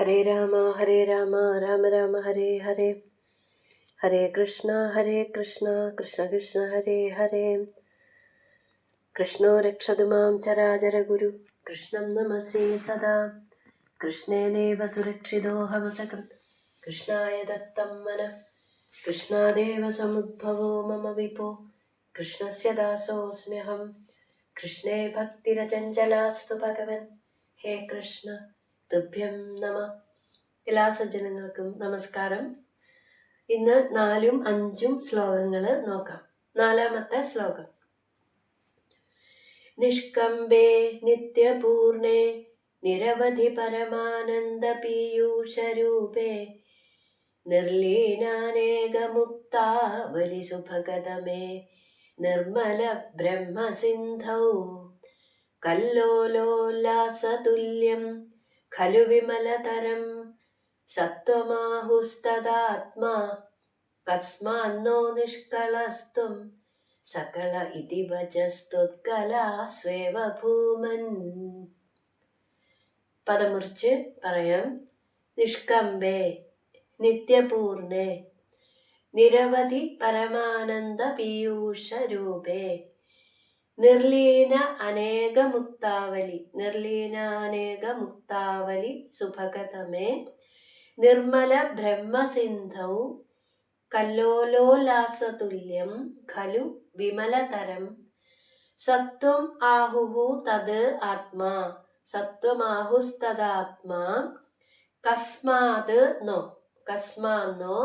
ഹരേ രാമ ഹരേ രാമ രാമ രാമ ഹരേ ഹരേ ഹരേ കൃഷ്ണ ഹരേ കൃഷ്ണ കൃഷ്ണ കൃഷ്ണ ഹരേ ഹരേ കൃഷ്ണോ രക്ഷതു മാം ചരാചരഗുരു കൃഷ്ണം നമസേ സദാ കൃഷ്ണേനേവ സുരക്ഷിതോഹമസകൃത് കൃഷ്ണായ ദത്തം മന കൃഷ്ണാദേവ സമുദ്ഭവോ മമ വിപോ കൃഷ്ണസ്യ ദാസോസ്മ്യഹം കൃഷ്ണേ ഭക്തിരചഞ്ചലാസ്തു ഭഗവൻ ഹേ കൃഷ്ണ തുഭ്യം നമ. എല്ലാ സജ്ജനങ്ങൾക്കും നമസ്കാരം. ഇന്ന് നാലും അഞ്ചും ശ്ലോകങ്ങൾ നോക്കാം. നാലാമത്തെ ശ്ലോകം. നിഷ്കമ്പേ നിത്യപൂർണേ നിരവധി പരമാനന്ദ പീയൂഷരൂപേ നിർലീനാനേകമുക്താവലി സുഭഗതമേ നിർമ്മല ബ്രഹ്മസിന്ധൗ കല്ലോലോല്ലാസതുല്യം खलु विमलतरं सत्त्वमाहुस्तदात्मा कस्मान्नो निष्कलस्तुं सकल इति वचस्तुत्कला स्वेव ഭൂമൻ പദമുറിച്ച് പറയാം നിഷ്കമ്പേ നിത്യപൂർണേ നിരവധി പരമാനന്ദ പീയൂഷരൂപേ നിർലീന അനേക മുക്താവലി നിർലീന അനേക മുക്താവലി സുഭഗതമേ. നിർമ്മല ബ്രഹ്മസിന്ധൗ കല്ലോലോലാസതുല്യം ഖലു വിമലതരം. സത്വം ആഹുഹു തത് ആത്മാ. സത്വമാഹുസ്തദാത്മാ കസ്മാത് നോ. കസ്മാന്നോ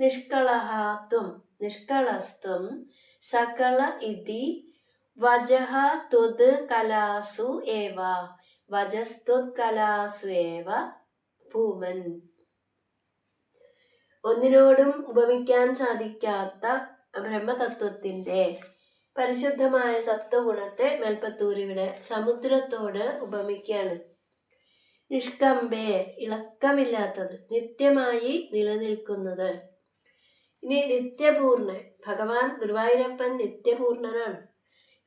നിഷ്കളഹാത്വം. നിഷ്കളസ്ത്വം സകള ഇതി വജഹ ത്വത് കലാസു ഏവ. വജസ്ത്വത് കലാസു ഏവ ഭൂമൻ. ഒന്നിനോടും ഉപമിക്കാൻ സാധിക്കാത്ത ബ്രഹ്മതത്വത്തിന്റെ പരിശുദ്ധമായ സത്വഗുണത്തെ മേൽപ്പത്തൂരിവിടെ സമുദ്രത്തോട് ഉപമിക്കുകയാണ്. നിഷ്കമ്പേ ഇളക്കമില്ലാത്തത് നിത്യമായി നിലനിൽക്കുന്നത്. ഇനി നിത്യപൂർണൻ ഭഗവാൻ ഗുരുവായൂരപ്പൻ നിത്യപൂർണനാണ്.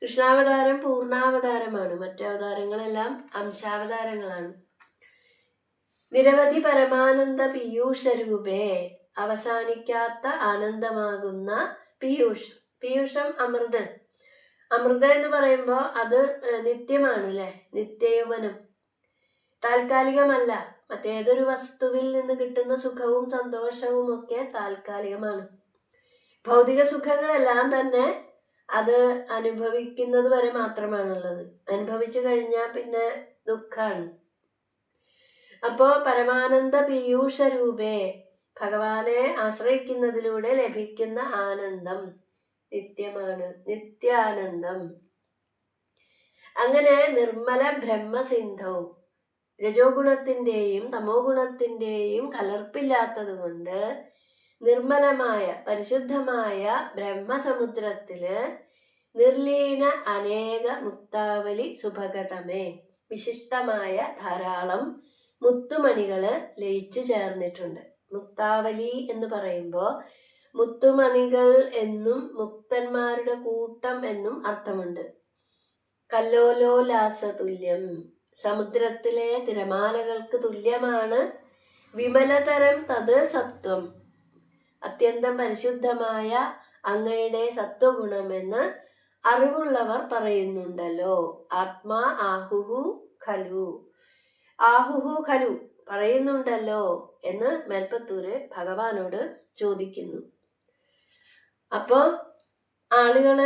കൃഷ്ണാവതാരം പൂർണാവതാരമാണ് മറ്റു അവതാരങ്ങളെല്ലാം അംശാവതാരങ്ങളാണ്. നിരവധി പരമാനന്ദ പീയൂഷ രൂപേ അവസാനിക്കാത്ത ആനന്ദമാകുന്ന പീയൂഷം. പീയൂഷം അമൃത് അമൃത എന്ന് പറയുമ്പോൾ അത് നിത്യമാണ് അല്ലേ നിത്യയൗവനം. താൽക്കാലികമല്ല. മറ്റേതൊരു വസ്തുവിൽ നിന്ന് കിട്ടുന്ന സുഖവും സന്തോഷവും ഒക്കെ താൽക്കാലികമാണ്. ഭൗതിക സുഖങ്ങളെല്ലാം തന്നെ അത് അനുഭവിക്കുന്നത് വരെ മാത്രമാണുള്ളത്. അനുഭവിച്ചു കഴിഞ്ഞാൽ പിന്നെ ദുഃഖമാണ് അപ്പോൾ പരമാനന്ദ പീയൂഷ രൂപേ ഭഗവാനെ ആശ്രയിക്കുന്നതിലൂടെ ലഭിക്കുന്ന ആനന്ദം നിത്യമാണ്. നിത്യാനന്ദം. അങ്ങനെ നിർമ്മല ബ്രഹ്മസിന്ധവും രജോ ഗുണത്തിന്റെയും തമോ ഗുണത്തിന്റെയും കലർപ്പില്ലാത്തത് കൊണ്ട് നിർമ്മലമായ പരിശുദ്ധമായ ബ്രഹ്മസമുദ്രത്തിൽ നിർലീന അനേക മുക്താവലി സുഭഗതമേ. വിശിഷ്ടമായ ധാരാളം മുത്തുമണികൾ ലയിച്ചു ചേർന്നിട്ടുണ്ട്. മുക്താവലി എന്ന് പറയുമ്പോൾ മുത്തുമണികൾ എന്നും മുക്തന്മാരുടെ കൂട്ടം എന്നും അർത്ഥമുണ്ട്. കല്ലോലോലാസതുല്യം സമുദ്രത്തിലെ തിരമാലകൾക്ക് തുല്യമാണ് വിമലതരം തത് സത്വം അത്യന്തം പരിശുദ്ധമായ അങ്ങയുടെ സത്വഗുണമെന്ന് അറിവുള്ളവർ പറയുന്നുണ്ടല്ലോ. ആത്മാ ആഹുഹു ഖലു. ആഹുഹു ഖലു പറയുന്നുണ്ടല്ലോ എന്ന് മേൽപ്പത്തൂര് ഭഗവാനോട് ചോദിക്കുന്നു. അപ്പോൾ ആളുകൾ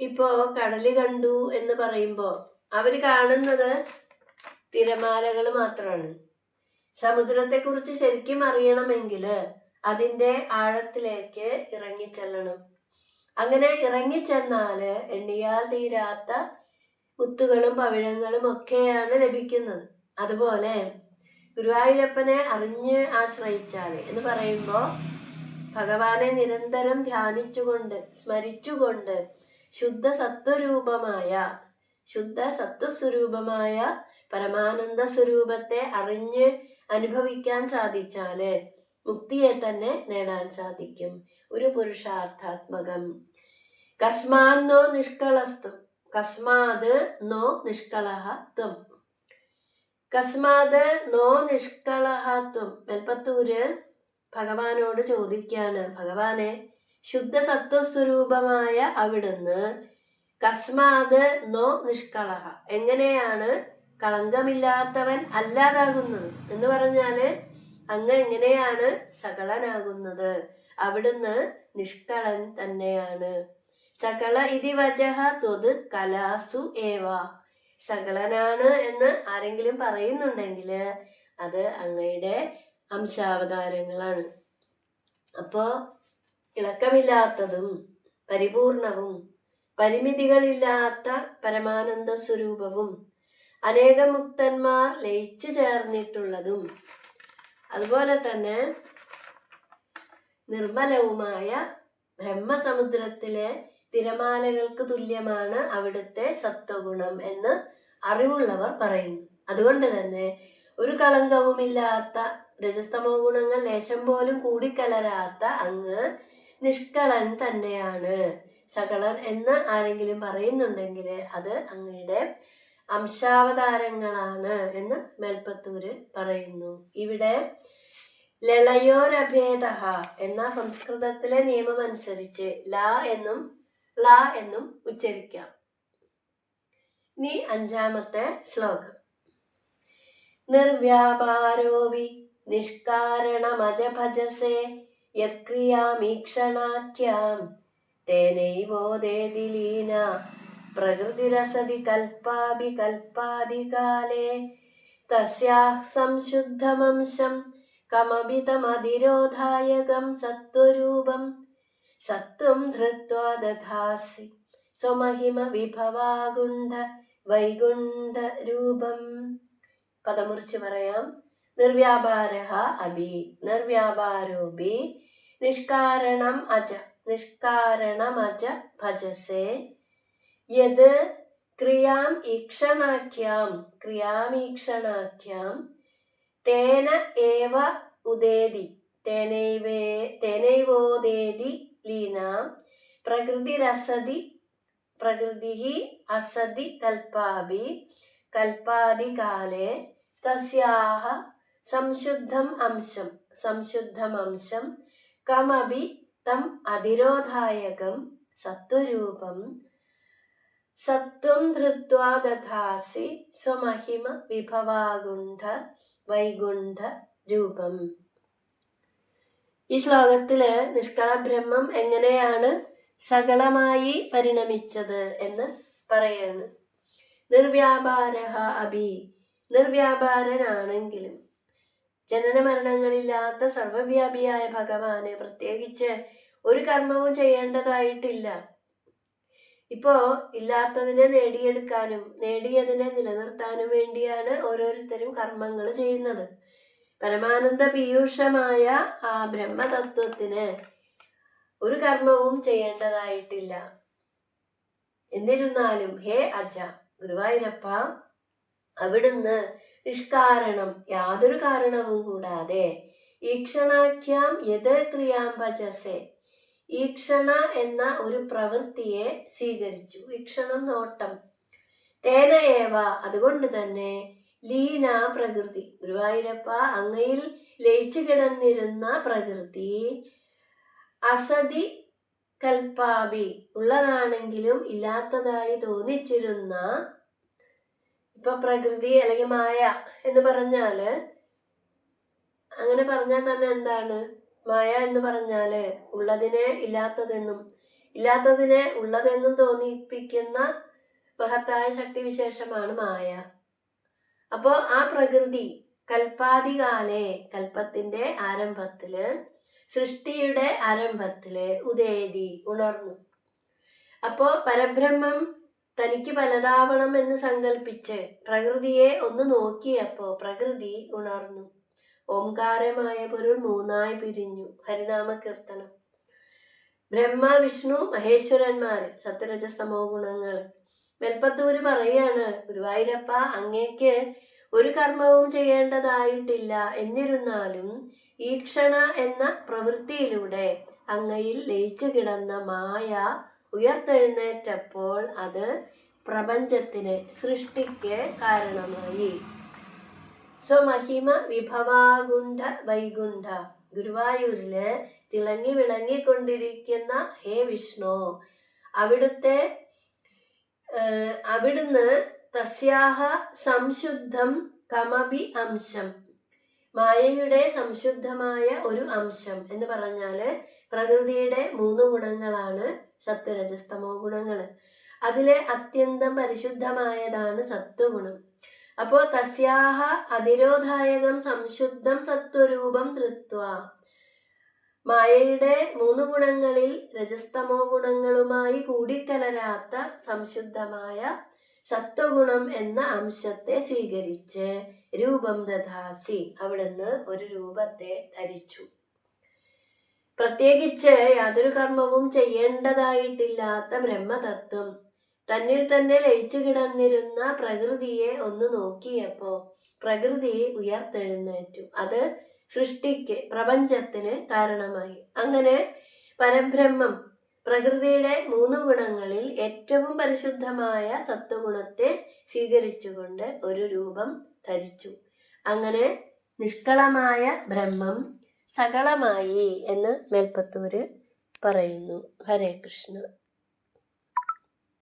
ഇപ്പോ കടൽ കണ്ടു എന്ന് പറയുമ്പോൾ അവർ കാണുന്നത് തിരമാലകൾ മാത്രമാണ് സമുദ്രത്തെക്കുറിച്ച് ശരിക്കും അറിയണമെങ്കിൽ അതിന്റെ ആഴത്തിലേക്ക് ഇറങ്ങിച്ചെല്ലണം. അങ്ങനെ ഇറങ്ങിച്ചെന്നാൽ എണ്ണിയാൽ തീരാത്ത മുത്തുകളും പവിഴങ്ങളും ഒക്കെയാണ് ലഭിക്കുന്നത്. അതുപോലെ ഗുരുവായൂരപ്പനെ അറിഞ്ഞ് ആശ്രയിച്ചാൽ എന്ന് പറയുമ്പോൾ ഭഗവാനെ നിരന്തരം ധ്യാനിച്ചുകൊണ്ട് സ്മരിച്ചുകൊണ്ട് ശുദ്ധ സത്വരൂപമായ ശുദ്ധ സത്വസ്വരൂപമായ പരമാനന്ദ സ്വരൂപത്തെ അറിഞ്ഞ് അനുഭവിക്കാൻ സാധിച്ചാൽ മുക്തിയെ തന്നെ നേടാൻ സാധിക്കും. ഒരു പുരുഷാർത്ഥാത്മകം. കസ്മാന്നോ നിഷ്കളസ്തു കസ്മാത് നോ നിഷ്കളഹ ത്വം കസ്മാത് നോ നിഷ്കളഹത്വം. മെൽപ്പത്തൂര് ഭഗവാനോട് ചോദിക്കാണ്. ഭഗവാനെ ശുദ്ധ സത്വസ്വരൂപമായ അവിടുന്ന് കസ്മാത് നോ നിഷ്കളഹ. എങ്ങനെയാണ് കളങ്കമില്ലാത്തവൻ അല്ലാതാകുന്നത്? എന്ന് പറഞ്ഞാൽ അങ്ങ് എങ്ങനെയാണ് സകളനാകുന്നത് അവിടുന്ന് നിഷ്കളൻ തന്നെയാണ്. സകള ഇതി വജഹ ത്വത് കലാസു ഏവ. സകലനാണ് എന്ന് ആരെങ്കിലും പറയുന്നുണ്ടെങ്കിൽ അത് അങ്ങയുടെ അംശാവതാരങ്ങളാണ്. അപ്പോ ഇളക്കമില്ലാത്തതും പരിപൂർണവും പരിമിതികളില്ലാത്ത പരമാനന്ദ സ്വരൂപവും അനേക മുക്തന്മാർ ലയിച്ചു ചേർന്നിട്ടുള്ളതും അതുപോലെ തന്നെ നിർമ്മലവുമായ ബ്രഹ്മസമുദ്രത്തിലെ തിരമാലകൾക്ക് തുല്യമാണ് അവിടുത്തെ സത്വഗുണം എന്ന് അറിവുള്ളവർ പറയുന്നു. അതുകൊണ്ട് തന്നെ ഒരു കളങ്കവുമില്ലാത്ത രജസ്തമോ ഗുണങ്ങൾ ലേശം പോലും കൂടിക്കലരാത്ത അങ്ങ് നിഷ്കളൻ തന്നെയാണ്. സകളൻ എന്ന് ആരെങ്കിലും പറയുന്നുണ്ടെങ്കിൽ അത് അങ്ങയുടെ അംശാവതാരങ്ങളാണ് എന്ന് മേൽപ്പത്തൂര് പറയുന്നു. ഇവിടെ ലളയോരഭേദ എന്ന സംസ്കൃതത്തിലെ നിയമം അനുസരിച്ച് ല എന്നും ള എന്നും ഉച്ചരിക്കാം. ഇനി അഞ്ചാമത്തെ ശ്ലോകം. നിർവ്യാപാരോപി നിഷ്കാരണമജ ഭജസേ യത്ക്രിയാമീക്ഷണാഖ്യാം തേനൈവോദേതി ലീന പ്രകൃതിരസതി കൽപ്പാപി കൽപ്പാദികാലേ തസ്യാഹ് സംശുദ്ധമംശം കമപിതമതിരോധായകം സത്വരൂപം സത്വം ധൃത്വാ ദധാസി. സ്വമഹിമ വിഭവാഗുണ്ഠ വൈകുണ്ഠ രൂപം പദമുറിച്ച് പറയാം. നിർവ്യാപാര അഭി നിർവ്യാപാരോപി നിഷ്കാരണം അജ നിഷ്കാരണമജ ഭജസേ. യത് ക്രിയാം ഈക്ഷണാഖ്യാം ക്രിയാമീക്ഷണാഖ്യാം തേന ഏവ ഉദേതി തേനൈവേ തേനൈവോദേതി ലീനാം പ്രകൃതിരസതി പ്രകൃതി അസതി കൽപ്പാഭി കൽപ്പാദികാലേ തസ്യാഹ സംശുദ്ധം അംശം സംശുദ്ധം അംശം കമപി തം അതിരോധായകം സത്വരൂപം സത്വം ധൃത്വാ ദധാസി സ്വമഹിമ വിഭവാഗുണ്ഠ വൈകുണ്ഠ രൂപം ഈ ശ്ലോകത്തിൽ നിഷ്കള ബ്രഹ്മം എങ്ങനെയാണ് സകലമായി പരിണമിച്ചത് എന്ന് പറയാണ് നിർവ്യാപാര അഭി നിർവ്യാപാരനാണെങ്കിലും ജനന മരണങ്ങളില്ലാത്ത സർവവ്യാപിയായ ഭഗവാന് പ്രത്യേകിച്ച് ഒരു കർമ്മവും ചെയ്യേണ്ടതായിട്ടില്ല. ഇപ്പോ ഇല്ലാത്തതിനെ നേടിയെടുക്കാനും നേടിയതിനെ നിലനിർത്താനും വേണ്ടിയാണ് ഓരോരുത്തരും കർമ്മങ്ങൾ ചെയ്യുന്നത്. പരമാനന്ദ പീയൂഷമായ ആ ബ്രഹ്മതത്വത്തിന് ഒരു കർമ്മവും ചെയ്യേണ്ടതായിട്ടില്ല. എന്നിരുന്നാലും ഹേ അജ ഗുരുവായൂരപ്പ അവിടുന്ന് നിഷ്കാരണം യാതൊരു കാരണവും കൂടാതെ ഈക്ഷണാഖ്യാം യത് ക്രിയാംബജസെ ഈക്ഷണ എന്ന ഒരു പ്രവൃത്തിയെ സ്വീകരിച്ചു. ഈക്ഷണം നോട്ടം. തേനയേവ അതുകൊണ്ട് തന്നെ ലീന പ്രകൃതി. ഗുരുവായൂരപ്പ അങ്ങയിൽ ലയിച്ചു കിടന്നിരുന്ന പ്രകൃതി. അസതി കൽപ്പാബി ഉള്ളതാണെങ്കിലും ഇല്ലാത്തതായി തോന്നിച്ചിരുന്ന ഇപ്പൊ പ്രകൃതി അല്ലെങ്കിൽ മായ എന്ന് പറഞ്ഞാൽ അങ്ങനെ പറഞ്ഞാൽ തന്നെ എന്താണ്? മായ എന്ന് പറഞ്ഞാൽ ഉള്ളതിനെ ഇല്ലാത്തതെന്നും ഇല്ലാത്തതിനെ ഉള്ളതെന്നും തോന്നിപ്പിക്കുന്ന മഹത്തായ ശക്തി വിശേഷമാണ് മായ. അപ്പോൾ ആ പ്രകൃതി കൽപ്പാതികാലെ കൽപ്പത്തിന്റെ ആരംഭത്തിൽ സൃഷ്ടിയുടെ ആരംഭത്തിൽ ഉദേതി ഉണർന്നു. അപ്പോ പരബ്രഹ്മം തനിക്ക് പലതാവണം എന്ന് സങ്കല്പിച്ച് പ്രകൃതിയെ ഒന്ന് നോക്കിയപ്പോൾ പ്രകൃതി ഉണർന്നു. ഓംകാരമായ പൊരുൾ മൂന്നായി പിരിഞ്ഞു. ഹരിനാമ കീർത്തനം ബ്രഹ്മ വിഷ്ണു മഹേശ്വരന്മാര് സത്യരജസ്തമോ ഗുണങ്ങൾ വെൽപ്പത്തൂര് പറയാണ് ഗുരുവായൂരപ്പ അങ്ങേക്ക് ഒരു കർമ്മവും ചെയ്യേണ്ടതായിട്ടില്ല. എന്നിരുന്നാലും ഈക്ഷണ എന്ന പ്രവൃത്തിയിലൂടെ അങ്ങയിൽ ലയിച്ചു കിടന്ന മായ ഉയർത്തെഴുന്നേറ്റപ്പോൾ അത് പ്രപഞ്ചത്തിന് സൃഷ്ടിക്ക് കാരണമായി. സ്വമഹിമ വിഭവാകുണ്ഠ വൈകുണ്ഠ. ഗുരുവായൂരിൽ തിളങ്ങി വിളങ്ങിക്കൊണ്ടിരിക്കുന്ന ഹേ വിഷ്ണു അവിടുത്തെ അവിടുന്ന് തസ്യാഹ സംശുദ്ധം കമപി അംശം. മായയുടെ സംശുദ്ധമായ ഒരു അംശം എന്ന് പറഞ്ഞാൽ പ്രകൃതിയുടെ മൂന്ന് ഗുണങ്ങളാണ് സത്വരജസ്തമോ ഗുണങ്ങൾ അതിലെ അത്യന്തം പരിശുദ്ധമായതാണ് സത്വഗുണം. അപ്പോൾ തസ്യാഹ അതിരോധായകം സംശുദ്ധം സത്വരൂപം ധൃത്വ മായയുടെ മൂന്ന് ഗുണങ്ങളിൽ രജസ്തമോ ഗുണങ്ങളുമായി കൂടിക്കലരാത്ത സംശുദ്ധമായ സത്വഗുണം എന്ന അംശത്തെ സ്വീകരിച്ച് രൂപം ദധാസി അവിടുന്ന് ഒരു രൂപത്തെ ധരിച്ചു. പ്രത്യേകിച്ച് യാതൊരു കർമ്മവും ചെയ്യേണ്ടതായിട്ടില്ലാത്ത ബ്രഹ്മതത്വം. തന്നിൽ തന്നെ ലയിച്ചു കിടന്നിരുന്ന പ്രകൃതിയെ ഒന്ന് നോക്കിയപ്പോൾ പ്രകൃതി ഉയർത്തെഴുന്നേറ്റു. അത് സൃഷ്ടിക്ക് പ്രപഞ്ചത്തിന് കാരണമായി. അങ്ങനെ പരബ്രഹ്മം പ്രകൃതിയുടെ മൂന്ന് ഗുണങ്ങളിൽ ഏറ്റവും പരിശുദ്ധമായ സത്വഗുണത്തെ സ്വീകരിച്ചുകൊണ്ട് ഒരു രൂപം ധരിച്ചു. അങ്ങനെ നിഷ്കളമായ ബ്രഹ്മം സകളമായി എന്ന് മേൽപ്പത്തൂര് പറയുന്നു. ഹരേ കൃഷ്ണ.